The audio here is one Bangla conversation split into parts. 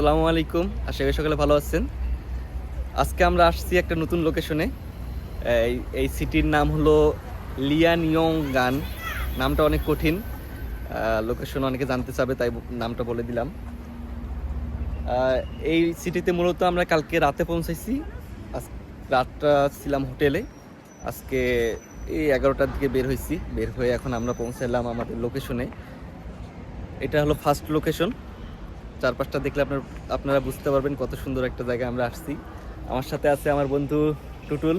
আসসালামু আলাইকুম। আশা করি সকালে ভালো আছেন। আজকে আমরা আসছি একটা নতুন লোকেশনে এই এই সিটির নাম হলো লিয়ানিয়ং গান নামটা অনেক কঠিন। লোকেশন অনেকে জানতে চাবে, তাই নামটা বলে দিলাম। এই সিটিতে মূলত আমরা কালকে রাতে পৌঁছাইছি। আজ রাতটা ছিলাম হোটেলে। আজকে এই এগারোটার দিকে বের হয়েছি বের হয়ে এখন আমরা পৌঁছালাম আমাদের লোকেশনে এটা হলো ফার্স্ট লোকেশন চারপাশটা দেখলে আপনার আপনারা বুঝতে পারবেন কত সুন্দর একটা জায়গায় আমরা আসছি। আমার সাথে আছে আমার বন্ধু টুটুল।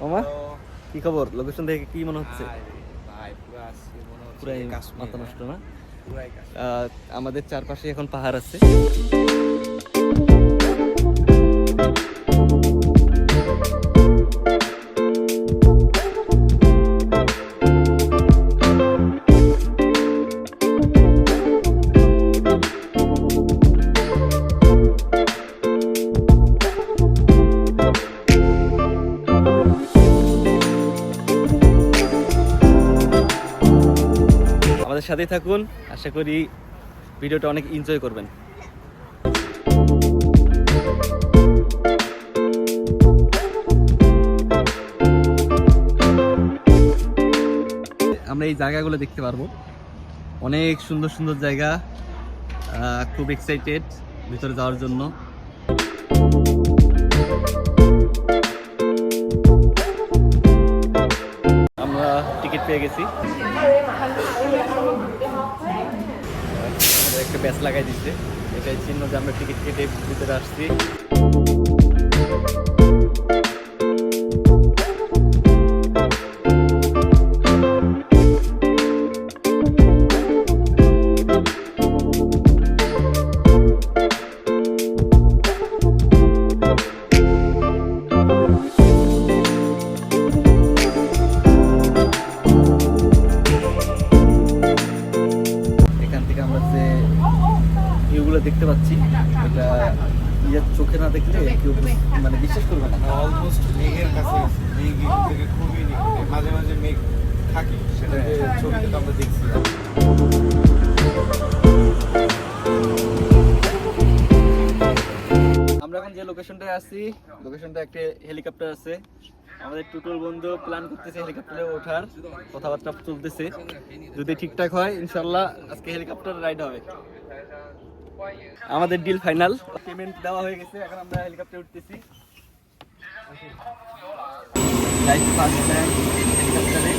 মামা কি খবর? লোকেশন দেখে কি মনে হচ্ছে? পুরাই মাথা নষ্ট না? আমাদের চারপাশে এখন পাহাড় আছে। আমাদের সাথেই থাকুন। আশা করি ভিডিওটা অনেক এনজয় করবেন। আমরা এই জায়গাগুলো দেখতে পারব। অনেক সুন্দর সুন্দর জায়গা খুব এক্সাইটেড ভিতরে যাওয়ার জন্য। পেয়ে গেছি। একটা ব্যাস লাগাই দিচ্ছে। এটাই চিহ্ন যে আমরা টিকিট কেটে ভিতরে আসছি। ভিউগুলো দেখতে পাচ্ছি। এটা নিজের চোখে না দেখলে কেউ মানে বিশ্বাস করবে না। অলমোস্ট মেঘের কাছে মেঘ থেকে খুবই মাঝে মাঝে মেঘ থাকে সেটা যে ছবিতে আমরা দেখছি। আমরা এখন যে লোকেশনটায় আছি লোকেশনটা একটা হেলিকপ্টার আছে। আমাদের টুটুল বন্ধু প্ল্যান করতেছে হেলিকপ্টারে ওঠার। কথাবার্তা চলতেছে। যদি ঠিকঠাক হয় ইনশাল্লাহ আজকে হেলিকপ্টার রাইড হবে। আমাদের ডিল ফাইনাল পেমেন্ট দেওয়া হয়ে গেছে এখন আমরা হেলিকপ্টারে উঠতেছি। লাইফ ফার্স্ট হেলিকপ্টারে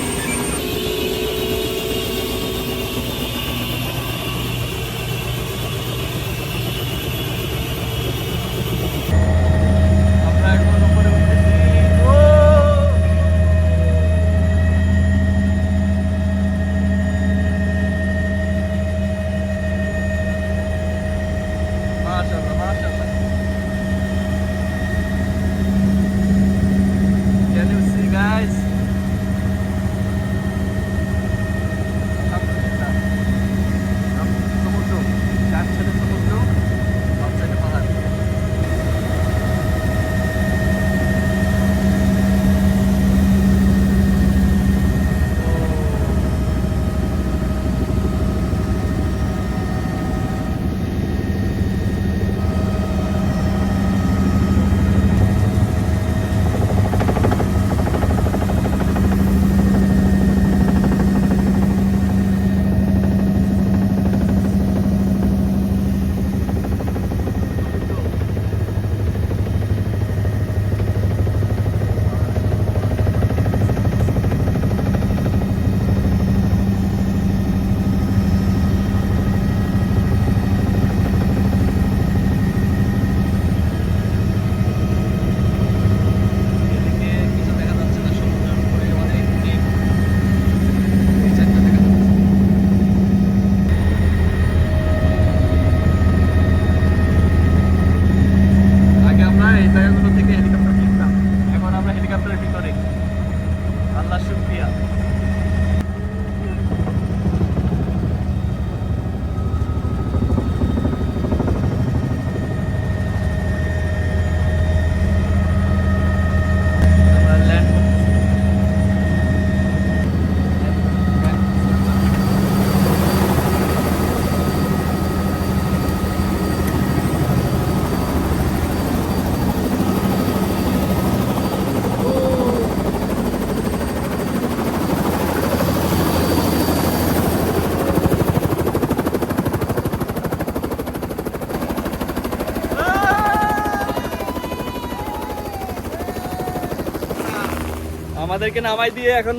তাদেরকে নামাই দিয়ে এখন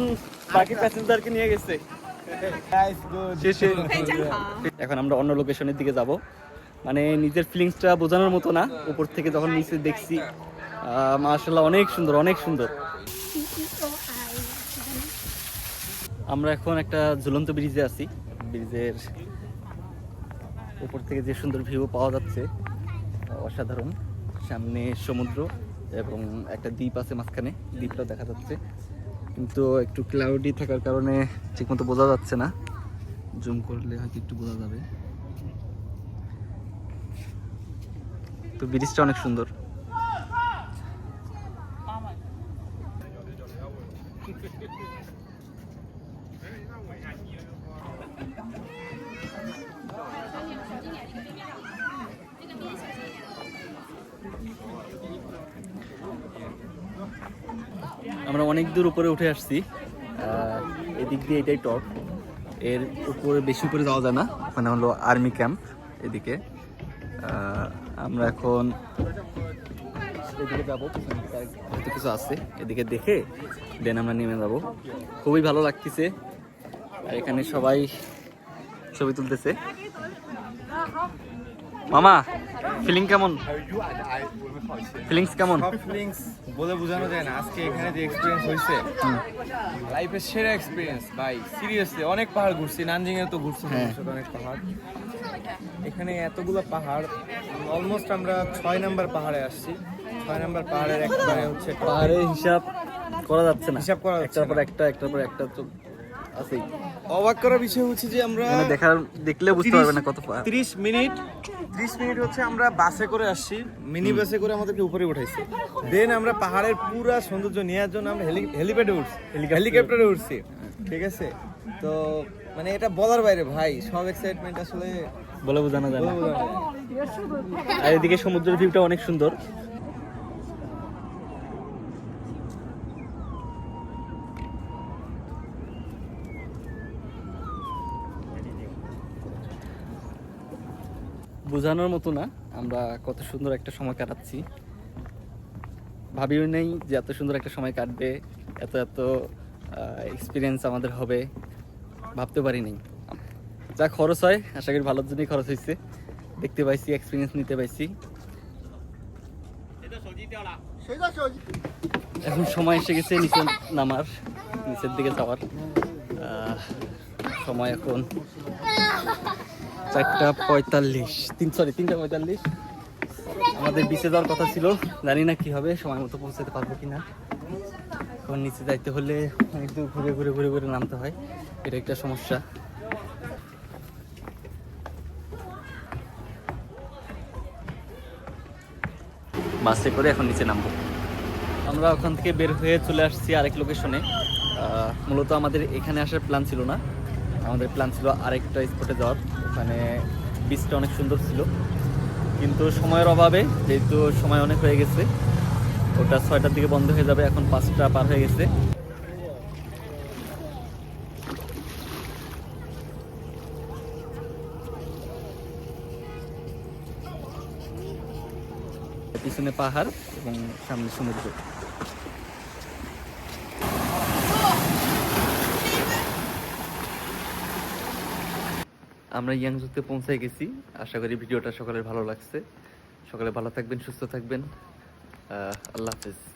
বাকি প্যাসেঞ্জারকে নিয়ে গেছে। এখন আমরা অন্য লোকেশনের দিকে যাব। মানে নিজের ফিলিংসটা বোঝানোর মতো না। উপর থেকে যখন নিচে দেখছি মার্শাল্লাহ অনেক সুন্দর অনেক সুন্দর। আমরা এখন একটা ঝুলন্ত ব্রিজে আছি। ব্রিজের উপর থেকে যে সুন্দর ভিউ পাওয়া যাচ্ছে অসাধারণ। সামনে সমুদ্র এবং একটা দ্বীপ আছে মাঝখানে। দ্বীপটা দেখা যাচ্ছে। কিন্তু একটু ক্লাউডি থাকার কারণে ঠিকমতো বোঝা যাচ্ছে না। জুম করলে হয়তো একটু বোঝা যাবে। তো ব্রিজটা অনেক সুন্দর। আমরা অনেক দূর উপরে উঠে আসছি। এদিক দিয়ে এটাই টপ এর উপরে বেশি উপরে যাওয়া যায় না। ওখানে হলো আর্মি ক্যাম্প এদিকে। আমরা এখন এদিকে যাব হয়তো কিছু আছে। এদিকে দেখে দেন আমরা নেমে যাব। খুবই ভালো লাগতেছে। আর এখানে সবাই ছবি তুলতেছে। মামা ফিলিং কেমন? ফিলিংস কেমন? feelings বলে বোঝানো যায় না। আজকে এখানে যে এক্সপিরিয়েন্স হয়েছে লাইফের সেরা এক্সপিরিয়েন্স ভাই সিরিয়াসলি অনেক পাহাড় ঘুরছি নানজিং এ তো ঘুরছি হ্যাঁ। অনেক পাহাড়। এখানে এতগুলো পাহাড় অলমোস্ট আমরা ছয় নাম্বার পাহাড়ে আসছি। ছয় নাম্বার পাহাড়ের একবারে হচ্ছে top পাহাড়ের হিসাব করা যাচ্ছে না। হিসাব করা একটার পর একটা একটার পর একটা তো আছেই। অবাক করার বিষয় হচ্ছে যে আমরা দেখার দেখলে বুঝতে পারবে না কত পাহাড়। তিরিশ মিনিট ত্রিশ মিনিট হচ্ছে আমরা বাসে করে আসছি মিনি বাসে করে আমাদেরকে উপরে উঠাইছে। দেন আমরা পাহাড়ের পুরা সৌন্দর্য নেওয়ার জন্য আমরা হেলিপ্যাডে উঠছি হেলিকপ্টারে উঠছি। ঠিক আছে? তো মানে এটা বলার বাইরে ভাই সব এক্সাইটমেন্ট আসলে বলে বোঝানো যায় না। বলে বোঝানো যায়। না। আর এদিকে সমুদ্রের ভিউটা অনেক সুন্দর। বোঝানোর মতো না। আমরা কত সুন্দর একটা সময় কাটাচ্ছি। ভাবিও নেই যে এত সুন্দর একটা সময় কাটবে, এত এত এক্সপিরিয়েন্স আমাদের হবে। ভাবতে পারি পারিনি যা খরচ হয়, আশা করি ভালোর জন্যই খরচ হয়েছে দেখতে পাইছি এক্সপিরিয়েন্স নিতে পাইছি। এখন সময় এসে গেছে নিচে নামার, নিচের দিকে যাওয়ার। সময় এখন চারটা পঁয়তাল্লিশ। তিন সরি তিনটা পঁয়তাল্লিশ। আমাদের বিচে যাওয়ার কথা ছিল। জানি না কি হবে, সময় মতো পৌঁছাতে পারব কিনা। এখন নিচে যাইতে হলে অনেক দূর ঘুরে ঘুরে ঘুরে ঘুরে নামতে হয়। এটা একটা সমস্যা। বাসে করে এখন নিচে নামবো। আমরা ওখান থেকে বের হয়ে চলে আসছি আরেক লোকেশনে মূলত আমাদের এখানে আসার প্ল্যান ছিল না। আমাদের প্ল্যান ছিল আরেকটা স্পটে যাওয়ার। ওখানে বিচটা অনেক সুন্দর ছিল। কিন্তু সময়ের অভাবে, যেহেতু সময় অনেক হয়ে গেছে, ওটা ছয়টার দিকে বন্ধ হয়ে যাবে, এখন পাঁচটা পার হয়ে গেছে। পিছনে পাহাড় এবং সামনে সমুদ্র। আমরা ইয়াংজুতে পৌঁছে গেছি। আশা করি ভিডিওটা সকালে ভালো লাগছে। সকালে ভালো থাকবেন, সুস্থ থাকবেন। আল্লাহ হাফেজ।